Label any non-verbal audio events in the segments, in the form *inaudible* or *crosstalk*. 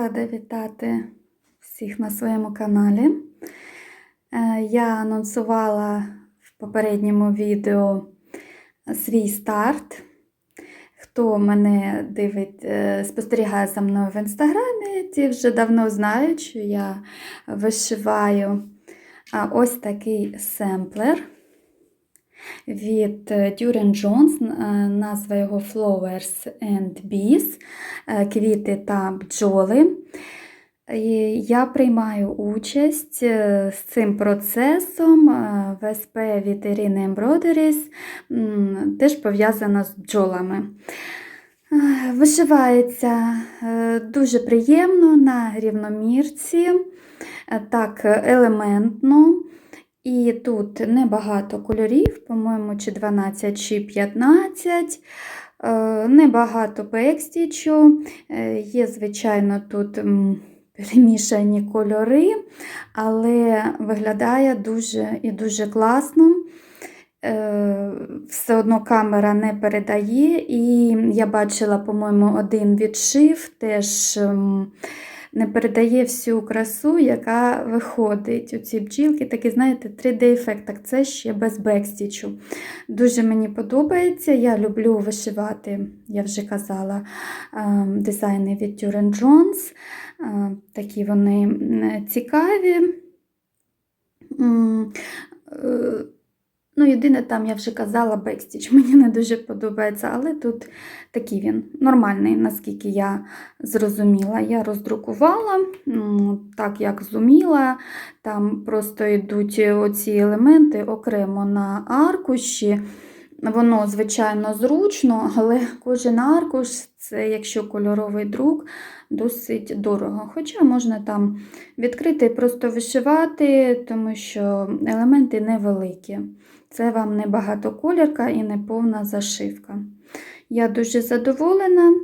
Рада вітати всіх на своєму каналі. Е, Я анонсувала в попередньому відео свій старт. Хто мене дивить, е, спостерігає за мною в інстаграмі, ті вже давно знають, що я вишиваю ось такий семплер від Duran Jones, е, назва його Flowers and Bees, е, квіти та бджоли. Я приймаю участь е, з цим процесом в СП від Ірини Embroideries, теж пов'язано з бджолами. Вишивається дуже приємно на рівномірці, так елементно. І тут небагато кольорів, по-моєму, чи 12, чи 15. Е, Небагато бекстічу. Е, Є, звичайно, тут перемішані кольори, але виглядає дуже і дуже класно. Е, Все одно камера не передає, і я бачила, по-моєму, один відшив теж не передає всю красу, яка виходить. У ці бджілки, такий, знаєте, 3D-ефект, так це ще без бекстічу. Дуже мені подобається. Я люблю вишивати, я вже казала, ем, дизайни від Jones. Е, Такі вони цікаві. Ну, єдине, там я вже казала, бекстіч мені не дуже подобається, але тут такий він нормальний, наскільки я зрозуміла. Я роздрукувала так, як зуміла. Там просто йдуть оці елементи окремо на аркуші. Воно, звичайно, зручно, але кожен аркуш, це якщо кольоровий друк, досить дорого. Хоча можна там відкрити і просто вишивати, тому що елементи невеликі. Це вам не багатоколірка і не повна зашивка. Я дуже задоволена.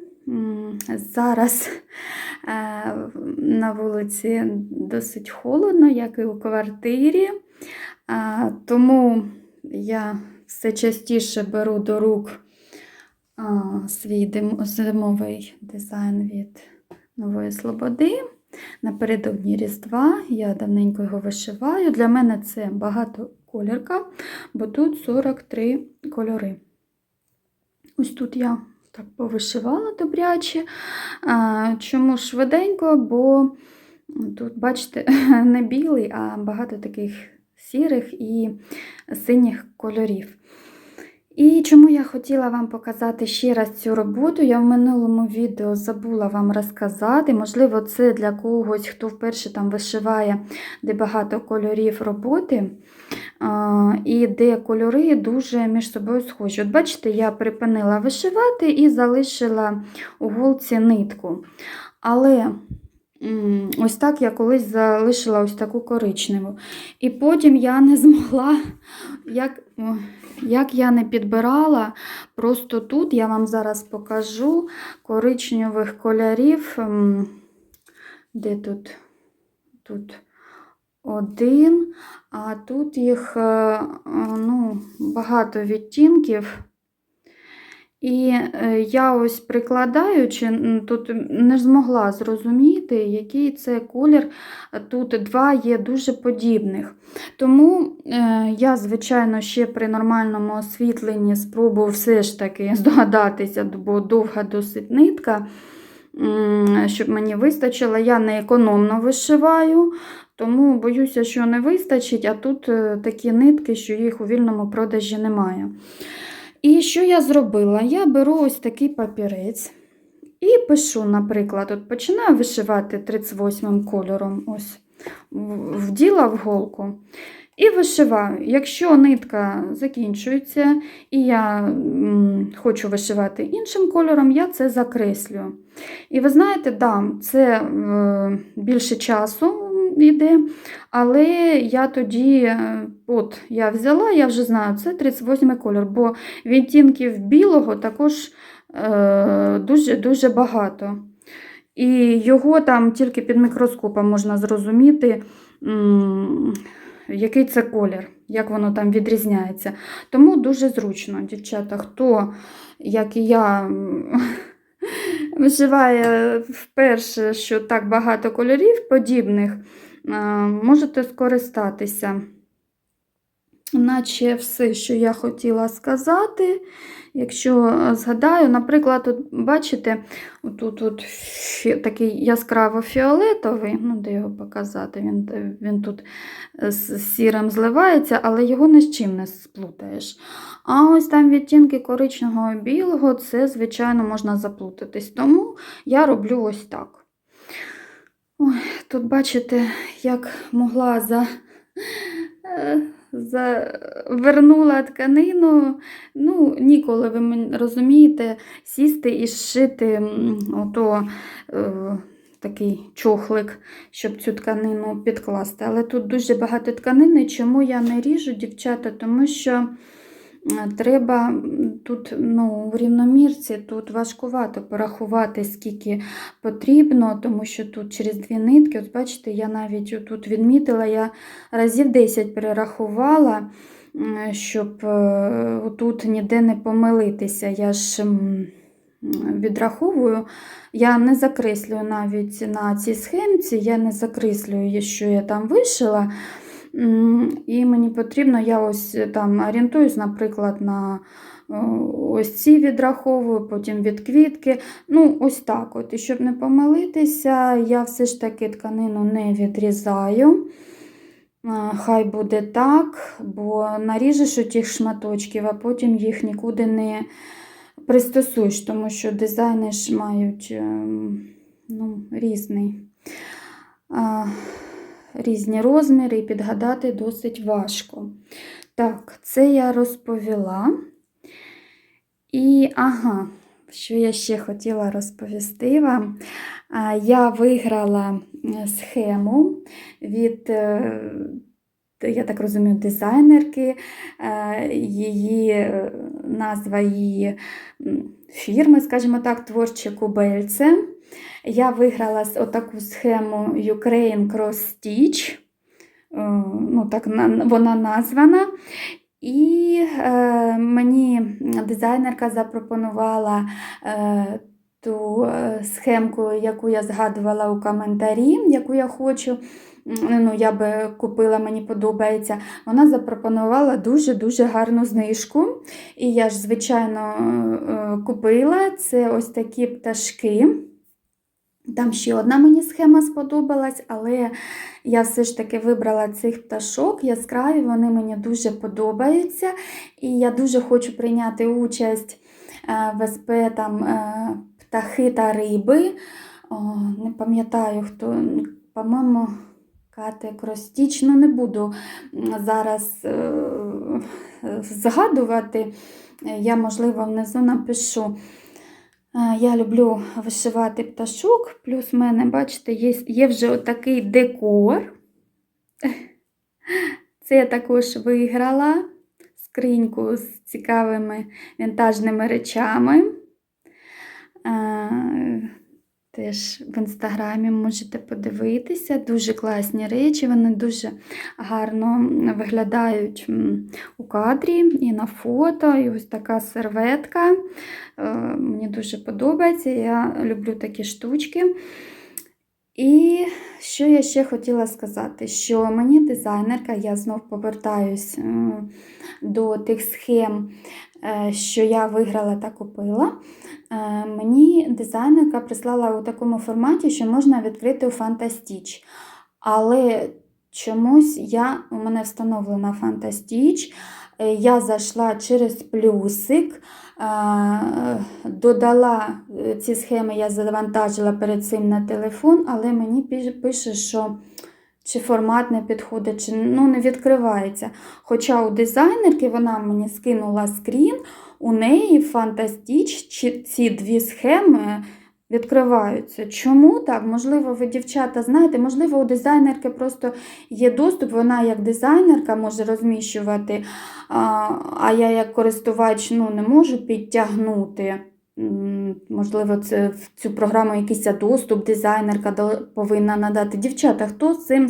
Зараз е, на вулиці досить холодно, як і у квартирі. Тому я все частіше беру до рук свій зимовий дизайн від Нової Слободи. Напередодні Різдва я давненько його вишиваю. Для мене це багатоколірка, бо тут 43 кольори. Ось тут я так повишивала добряче. Чому швиденько? Бо тут, бачите, *laughs* не білий, а багато таких сірих і синіх кольорів. І чому я хотіла вам показати ще раз цю роботу, я в минулому відео забула вам розказати. Можливо, це для когось, хто вперше там вишиває, де багато кольорів роботи, і де кольори дуже між собою схожі. От бачите, я припинила вишивати і залишила у голці нитку. Але ось так я колись залишила ось таку коричневу. І потім я не змогла, як, як я не підбирала, просто тут я вам зараз покажу коричневих кольорів. Де тут? Тут один, а тут їх е, ну, багато відтінків. І е, я ось прикладаючи, тут не змогла зрозуміти, який це колір. Тут два є дуже подібних. Тому е, я, звичайно, ще при нормальному освітленні спробую все ж таки *laughs* здогадатися, бо довга досить нитка, щоб мені вистачило. Я не економно вишиваю, тому боюся, що не вистачить, а тут е, такі нитки, що їх у вільному продажі немає. І що я зробила? Я беру ось такий папірець і пишу, наприклад, от починаю вишивати 38 кольором, ось, вділа в голку. І вишиваю. Якщо нитка закінчується, і я хочу вишивати іншим кольором, я це закреслюю. І ви знаєте, да, це е, більше часу йде, але я тоді, е, от я взяла, я вже знаю, це 38 кольор, бо відтінків білого також е, дуже, дуже багато. І його там тільки під мікроскопом можна зрозуміти, який це колір, як воно там відрізняється. Тому дуже зручно, дівчата, хто, як і я, м, *laughs* виживає вперше, що так багато кольорів подібних, можете скористатися. Наче все, що я хотіла сказати. Якщо е, згадаю, наприклад, от бачите, тут от такий яскраво фіолетовий, ну де його показати, він, він тут е, з сірим зливається, але його ні з чим не сплутаєш. А ось там відтінки коричневого і білого, це, звичайно, можна заплутатись. Тому я роблю ось так. Тут бачите, як могла за. е, Завернула тканину, ну, ніколи ви розумієте, сісти і зшити ото, е, такий чохлик, щоб цю тканину підкласти. Але тут дуже багато тканини. Чому я не ріжу, дівчата? Тому що треба тут ну, в рівномірці тут важкувато порахувати, скільки потрібно, тому що тут через дві нитки, от бачите, я навіть тут відмітила, я разів 10 перерахувала, щоб е, тут ніде не помилитися. Я ж відраховую, я не закреслюю навіть на цій схемці, я не закреслюю, що я там вишила. І мені потрібно, я ось там орієнтуюсь, наприклад, на ось ці відраховую, потім від квітки. Ну, ось так от. І щоб не помилитися, я все ж таки тканину не відрізаю. Хай буде так, бо наріжеш у тих шматочків, а потім їх нікуди не пристосуєш, тому що дизайни ж мають ем, ну, різний, різні розміри і підгадати досить важко. Так, це я розповіла. І ага, що я ще хотіла розповісти вам. Я виграла схему від, е, я так розумію, дизайнерки. Е, Її е, назва її фірми, скажімо так, творче кубельце. Я виграла отаку схему Ukraine Cross Stitch. Е, Ну, так вона названа. І е, мені дизайнерка запропонувала е, ту е, схемку, яку я згадувала у коментарі, яку я хочу. Ну, я би купила, мені подобається. Вона запропонувала дуже-дуже гарну знижку. І я ж, звичайно, е, купила. Це ось такі пташки. Там ще одна мені схема сподобалась, але я все ж таки вибрала цих пташок яскраві, вони мені дуже подобаються. І я дуже хочу прийняти участь е, в СП там, е, птахи та риби. О, не пам'ятаю, хто, по-моєму, Кати Кростіч. Ну, не буду зараз е, згадувати. Я, можливо, внизу напишу. Е, Я люблю вишивати пташок, плюс в мене, бачите, є, є вже отакий декор. Це я також виграла скриньку з цікавими вінтажними речами. Теж в інстаграмі можете подивитися. Дуже класні речі, вони дуже гарно виглядають у кадрі і на фото. І ось така серветка. Е, Мені дуже подобається. Я люблю такі штучки. І що я ще хотіла сказати, що мені дизайнерка, я знов повертаюсь до тих схем, е, що я виграла та купила. Е, Мені дизайнерка прислала у такому форматі, що можна відкрити у Фантастіч. Але чомусь я, у мене встановлена Фантастіч. Е, Я зайшла через плюсик, е, додала е, ці схеми, я завантажила перед цим на телефон, але мені пише, що чи формат не підходить, чи ну, не відкривається. Хоча у дизайнерки вона мені скинула скрін, у неї фантастіч чи ці дві схеми відкриваються. Чому так? Можливо, ви, дівчата, знаєте, можливо, у дизайнерки просто є доступ, вона як дизайнерка може розміщувати, а, я як користувач ну, не можу підтягнути. Можливо, це в цю програму якийсь доступ дизайнерка повинна надати. Дівчата, хто з цим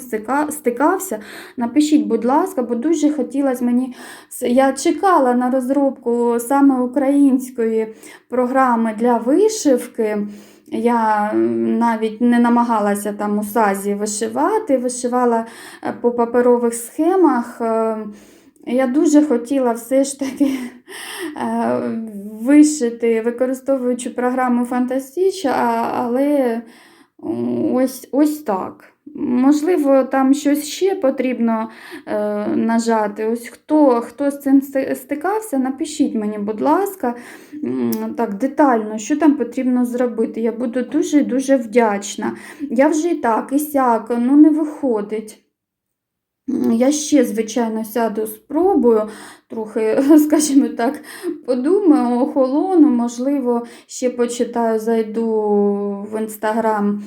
стикався, напишіть, будь ласка, бо дуже хотілося мені. Я чекала на розробку саме української програми для вишивки. Я навіть не намагалася там у сазі вишивати, вишивала е, по паперових схемах. Е, Я дуже хотіла все ж таки *laughs* е, вишити, використовуючи програму Fantastic, але ось, ось так. Можливо, там щось ще потрібно е, нажати. Ось хто, хто з цим стикався, напишіть мені, будь ласка, так детально, що там потрібно зробити. Я буду дуже-дуже вдячна. Я вже і так, і сяк, ну не виходить. Я ще, звичайно, сяду, спробую, трохи, *laughs* скажімо так, подумаю, охолону, можливо, ще почитаю, зайду в інстаграм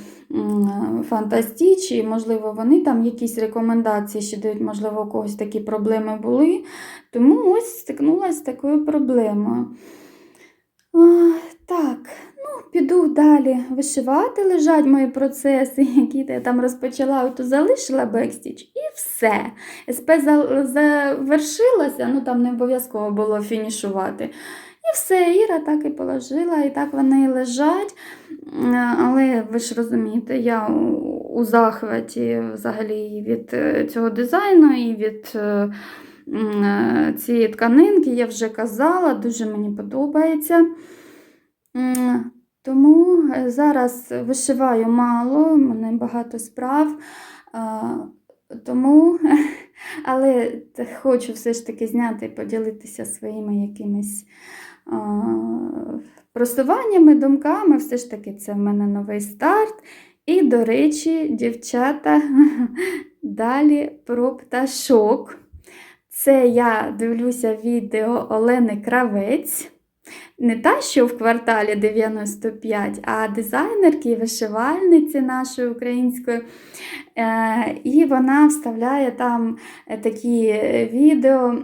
Фантастіч, і, можливо, вони там якісь рекомендації ще дають, можливо, у когось такі проблеми були. Тому ось стикнулася з такою проблемою. Так, ну, піду далі вишивати, лежать мої процеси, *laughs* які я там розпочала, ото залишила бекстіч, і все. СП завершилася, ну там не обов'язково було фінішувати. І все, Іра так і положила, і так вони і лежать. Але ви ж розумієте, я у, захваті взагалі від е, цього дизайну і від е, е, цієї тканинки, я вже казала, дуже мені подобається. Тому е, зараз вишиваю мало, в мене багато справ. Тому, *laughs* але хочу все ж таки зняти і поділитися своїми якимись просуваннями, думками. Все ж таки, це в мене новий старт. І, до речі, дівчата, *laughs* далі про пташок. Це я дивлюся відео Олени Кравець. Не та, що в кварталі 95, а дизайнерки і вишивальниці нашої української. Е, і вона вставляє там е, такі е, відео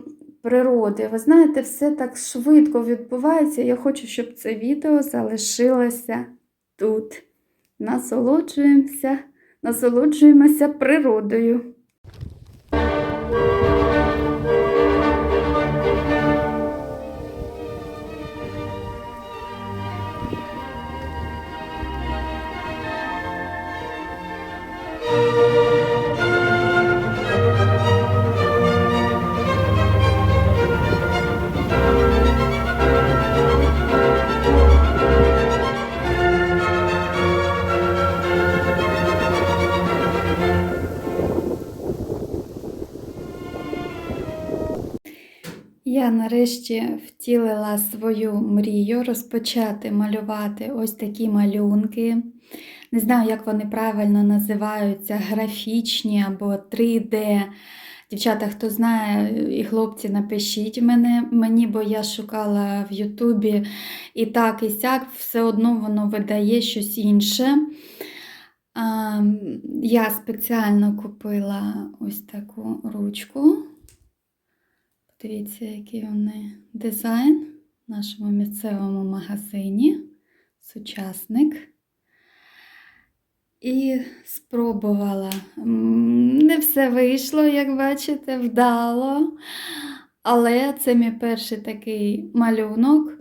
природи. Ви знаєте, все так швидко відбувається. Я хочу, щоб це відео залишилося тут. Насолоджуємося, насолоджуємося природою. Я нарешті втілила свою мрію розпочати малювати ось такі малюнки. Не знаю, як вони правильно називаються, графічні або 3D. Дівчата, хто знає, і хлопці, напишіть мене, мені, бо я шукала в Ютубі і так, і сяк, все одно воно видає щось інше. Я спеціально купила ось таку ручку. Подивіться, який вони дизайн в нашому місцевому магазині. Сучасник. І спробувала. Не все вийшло, як бачите, вдало. Але це мій перший такий малюнок.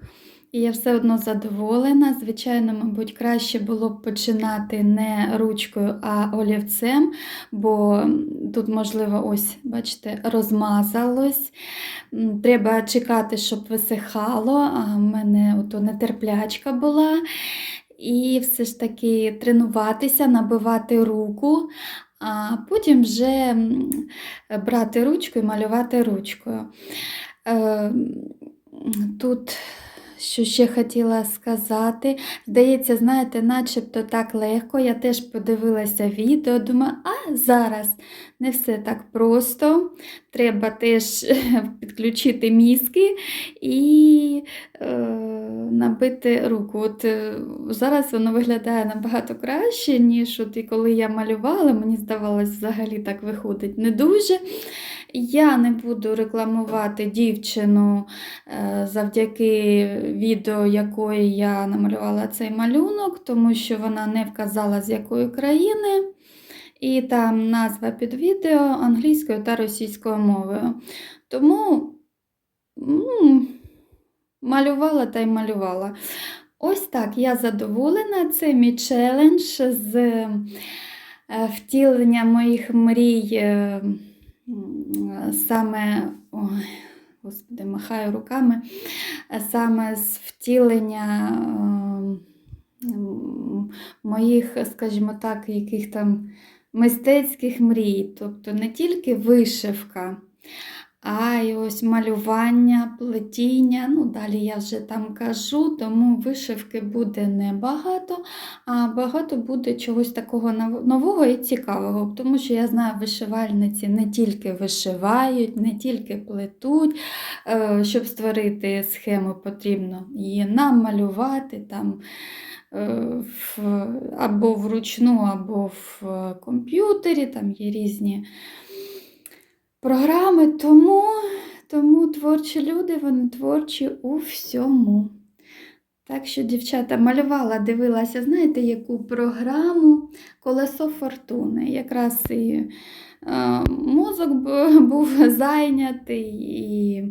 І я все одно задоволена. Звичайно, мабуть, краще було б починати не ручкою, а олівцем, бо тут, можливо, ось, бачите, розмазалось. Треба чекати, щоб висихало, а в мене ото нетерплячка була. І все ж таки тренуватися, набивати руку, а потім вже брати ручку і малювати ручкою. Е, Тут що ще хотіла сказати. Здається, знаєте, начебто так легко. Я теж подивилася відео, думаю, а зараз не все так просто. Треба теж *laughs* підключити мізки і е, набити руку. От е, зараз воно виглядає набагато краще, ніж от і коли я малювала, мені здавалось, взагалі так виходить не дуже. Я не буду рекламувати дівчину е, завдяки відео, якої я намалювала цей малюнок, тому що вона не вказала, з якої країни. І там назва під відео англійською та російською мовою. Тому м, малювала та й малювала. Ось так, я задоволена. Це мій челендж з е, втілення моїх мрій е, саме, ой, господи, махаю руками, саме з втілення е, моїх, скажімо так, яких там мистецьких мрій. Тобто не тільки вишивка. А й ось малювання, плетіння, ну далі я вже там кажу, тому вишивки буде небагато, а багато буде чогось такого нового і цікавого. Тому що я знаю, вишивальниці не тільки вишивають, не тільки плетуть. Е, Щоб створити схему, потрібно її намалювати там. е, в- Або вручну, або в е, комп'ютері, там є різні програми, тому, тому творчі люди, вони творчі у всьому. Так що, дівчата, малювала, дивилася, знаєте, яку програму Колесо фортуни. Якраз і е, мозок був зайнятий, і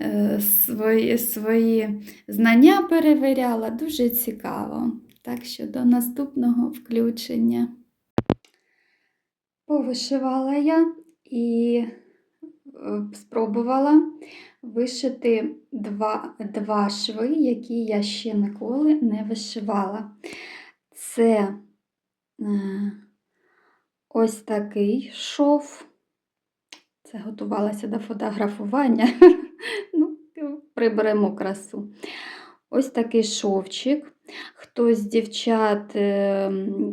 е, свої, свої знання перевіряла. Дуже цікаво. Так що до наступного включення. Повишивала я і спробувала вишити два, два шви, які я ще ніколи не вишивала. Це е, ось такий шов. Це готувалася до фотографування. *laughs* ну, приберемо красу. Ось такий шовчик. Хтось з дівчат е,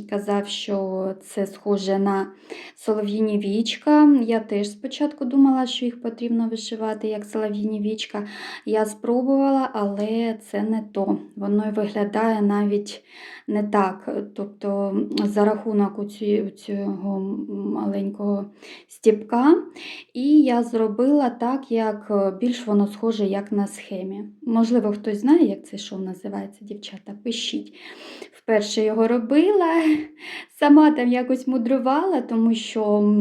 казав, що це схоже на солов'їні вічка. Я теж спочатку думала, що їх потрібно вишивати як солов'їні вічка. Я спробувала, але це не то. Воно виглядає навіть не так. Тобто, за рахунок цього маленького стіпка. І я зробила так, як е, більш воно схоже, як на схемі. Можливо, хтось знає, як цей шов називається, дівчата, пишіть. Вперше його робила, *laughs* сама там якось мудрувала, тому що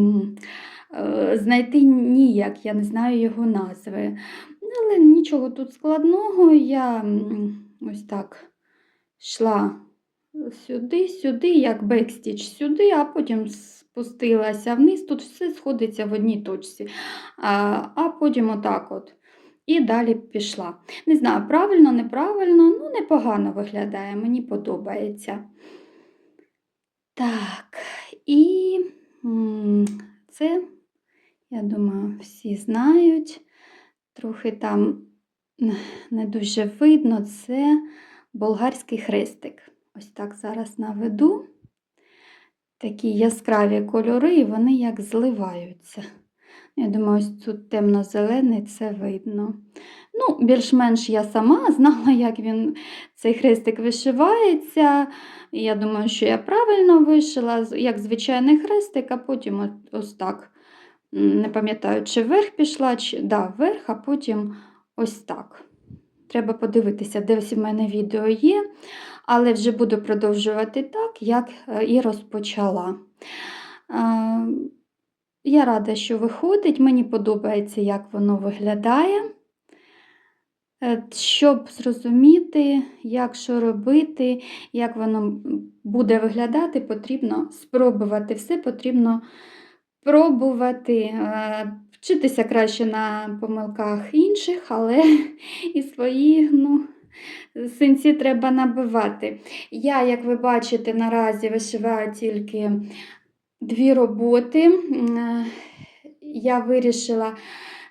е, знайти ніяк, я не знаю його назви. Але нічого тут складного, я ось так йшла сюди, сюди, як бекстіч сюди, а потім спустилася вниз. Тут все сходиться в одній точці. А, а потім отак от. І далі пішла. Не знаю, правильно, неправильно, ну непогано виглядає, мені подобається. Так, і це, я думаю, всі знають. Трохи там не дуже видно, це болгарський хрестик. Ось так зараз наведу. Такі яскраві кольори, і вони як зливаються. Я думаю, ось тут темно-зелений, це видно. Ну, більш-менш я сама *laughs* знала, як він, цей хрестик вишивається. Я думаю, що я правильно вишила, як звичайний хрестик, а потім ось так. Не пам'ятаю, чи вверх пішла, чи да, вверх, а потім ось так. Треба подивитися, десь в мене відео є, але вже буду продовжувати так, як е, і розпочала. Я рада, що виходить, мені подобається, як воно виглядає. Е, Щоб зрозуміти, як що робити, як воно буде виглядати, потрібно спробувати все, потрібно пробувати. Е, Вчитися краще на помилках інших, але *laughs* і свої ну, синці треба набивати. Я, як ви бачите, наразі вишиваю тільки дві роботи. Е, Я вирішила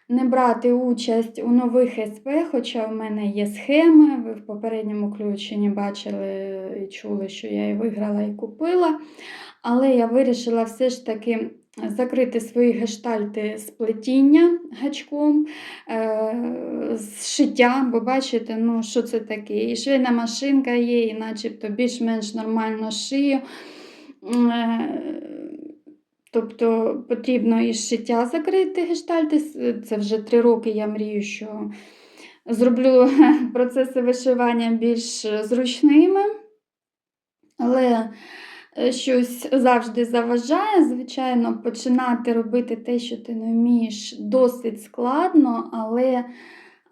не брати участь у нових СП, хоча в мене є схеми. Ви в попередньому включенні бачили і чули, що я і виграла і купила. Але я вирішила все ж таки закрити свої гештальти з плетіння гачком, е, з шиття, бо бачите, ну, що це таке. І швейна машинка є, і начебто більш-менш нормально шию. Тобто потрібно і шиття закрити гештальти. Це вже три роки я мрію, що зроблю *laughs* процеси вишивання більш зручними. Але е, щось завжди заважає. Звичайно, починати робити те, що ти не вмієш, досить складно, але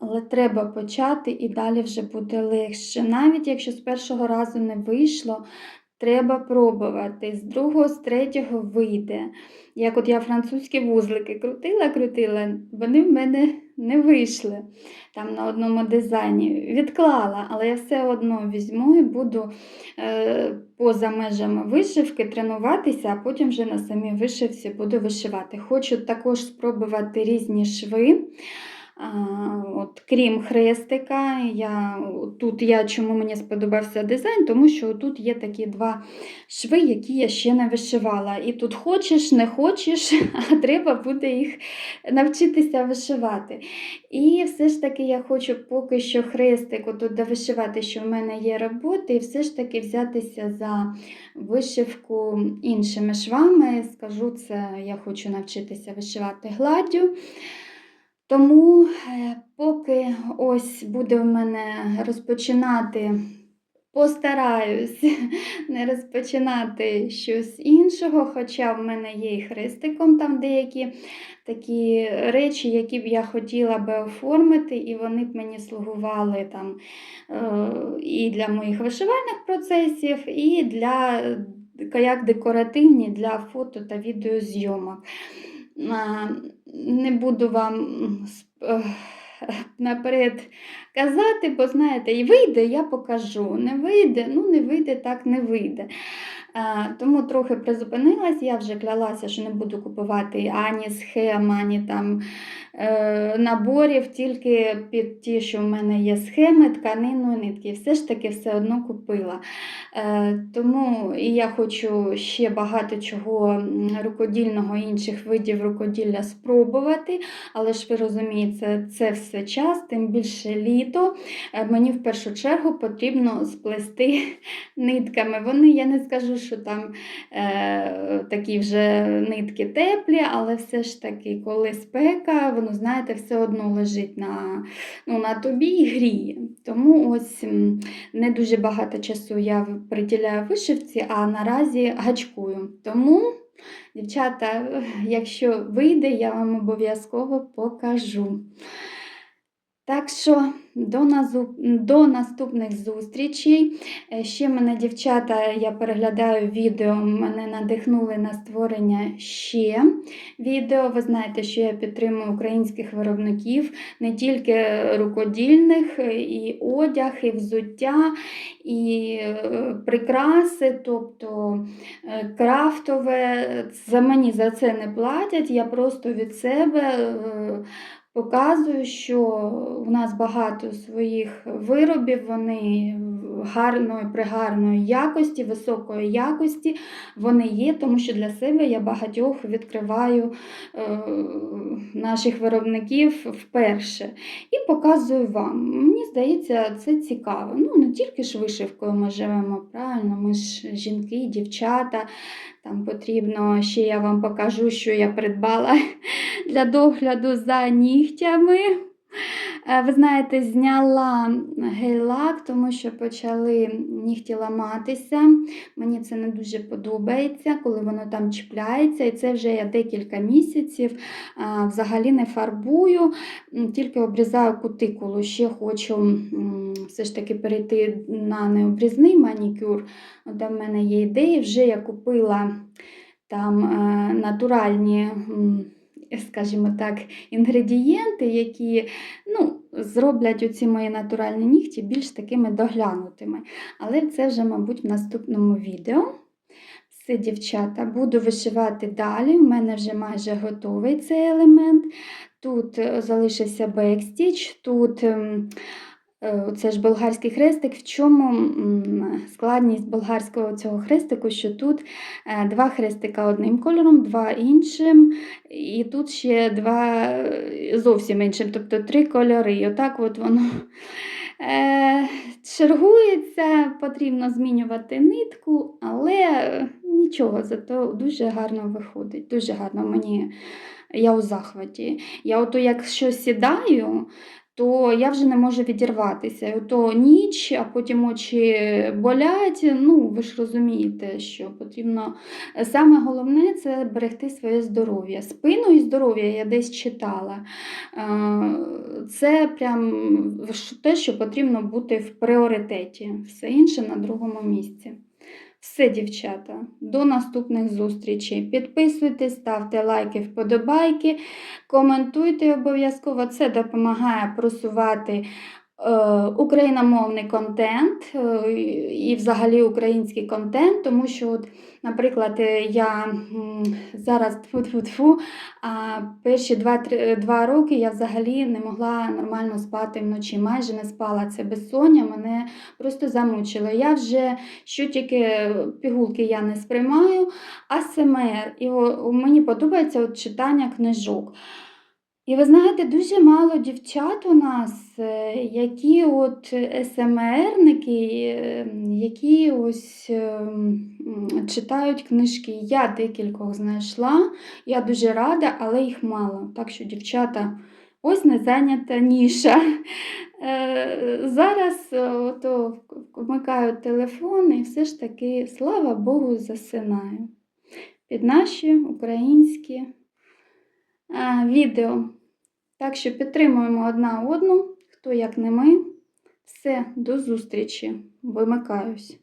але треба почати і далі вже буде легше. Навіть якщо з першого разу не вийшло, треба пробувати. З другого, з третього вийде. Як от я французькі вузлики крутила, крутила, вони в мене не вийшли там на одному дизайні. Відклала, але я все одно візьму і буду е, поза межами вишивки тренуватися, а потім вже на самій вишивці буду вишивати. Хочу також спробувати різні шви. От, крім хрестика, я, тут я чому мені сподобався дизайн, тому що тут є такі два шви, які я ще не вишивала. І тут хочеш, не хочеш, *laughs* а треба буде їх навчитися вишивати. І все ж таки я хочу поки що хрестик тут довишивати, що в мене є роботи, і все ж таки взятися за вишивку іншими швами. Скажу це, я хочу навчитися вишивати гладдю. Тому, е, поки ось буде в мене розпочинати, постараюсь *laughs* не розпочинати щось іншого, хоча в мене є і хрестиком там деякі такі речі, які б я хотіла би оформити, і вони б мені слугували там е, і для моїх вишивальних процесів, і для як декоративні для фото та відеозйомок. Не буду вам наперед казати, бо знаєте, і вийде, я покажу. Не вийде, ну не вийде, так не вийде. Тому трохи призупинилась, я вже клялася, що не буду купувати ані схем, ані там е, наборів, тільки під ті, що в мене є схеми, тканину, нитки. Все ж таки все одно купила. Е, Тому і я хочу ще багато чого рукодільного, інших видів рукоділля спробувати. Але ж ви розумієте, це все час, тим більше літо. Е, Мені в першу чергу потрібно сплести *laughs* нитками. Вони, я не скажу, що там е, такі вже нитки теплі, але все ж таки, коли спека, воно, знаєте, все одно лежить на, ну, на тобі і гріє. Тому ось не дуже багато часу я приділяю вишивці, а наразі гачкую. Тому, дівчата, якщо вийде, я вам обов'язково покажу. Так що до, до наступних зустрічей. Е, Ще мене, дівчата, я переглядаю відео, мене надихнули на створення ще відео. Ви знаєте, що я підтримую українських виробників, не тільки рукодільних, е, і одяг, і взуття, і е, прикраси, тобто крафтове. За мені за це не платять. Я просто від себе. Показую, що у нас багато своїх виробів, вони гарної, пригарної якості, високої якості вони є, тому що для себе я багатьох відкриваю е, наших виробників вперше і показую вам. Мені здається, це цікаво. Ну, не тільки ж вишивкою ми живемо, правильно, ми ж жінки, дівчата. Там потрібно ще я вам покажу, що я придбала *laughs* для догляду за нігтями. Е, Ви знаєте, зняла гель-лак, тому що почали нігті ламатися. Мені це не дуже подобається, коли воно там чіпляється. І це вже я декілька місяців взагалі не фарбую, тільки обрізаю кутикулу. Ще хочу все ж таки перейти на необрізний манікюр. От в мене є ідеї, вже я купила там е, натуральні. Скажімо так, інгредієнти, які ну, зроблять оці мої натуральні нігті більш такими доглянутими. Але це вже, мабуть, в наступному відео. Все, дівчата, буду вишивати далі. У мене вже майже готовий цей елемент. Тут е, залишився бекстіч, тут е, це ж болгарський хрестик. В чому складність болгарського цього хрестику, що тут е, два хрестика одним кольором, два іншим, і тут ще два е, зовсім іншим, тобто три кольори. І отак от воно чергується, потрібно змінювати нитку, але нічого, зато дуже гарно виходить. Дуже гарно мені. Я у захваті. Я ото якщо сідаю, то я вже не можу відірватися. І ото ніч, а потім очі болять. Ну, ви ж розумієте, що потрібно. Саме головне це берегти своє здоров'я. Спину і здоров'я я десь читала. Е, Це прям те, що потрібно бути в пріоритеті. Все інше на другому місці. Все, дівчата, до наступних зустрічей. Підписуйтесь, ставте лайки, вподобайки, коментуйте обов'язково. Це допомагає просувати україномовний контент е, і взагалі український контент, тому що, от, наприклад, е, я зараз тфу-тфу-тфу, а перші два, роки я взагалі не могла нормально спати вночі. Майже не спала це безсоння, мене просто замучило. Я вже що тільки пігулки я не сприймаю, АСМР. І о, мені подобається от читання книжок. І ви знаєте, дуже мало дівчат у нас, е, які от СМРники, е, які ось е, читають книжки. Я декількох знайшла, я дуже рада, але їх мало. Так що, дівчата, ось не зайнята ніша. Е, Зараз е, ото вмикаю телефон і все ж таки, слава Богу, засинаю під наші українські відео. Так що підтримуємо одна одну, хто як не ми. Все, до зустрічі. Вимикаюсь.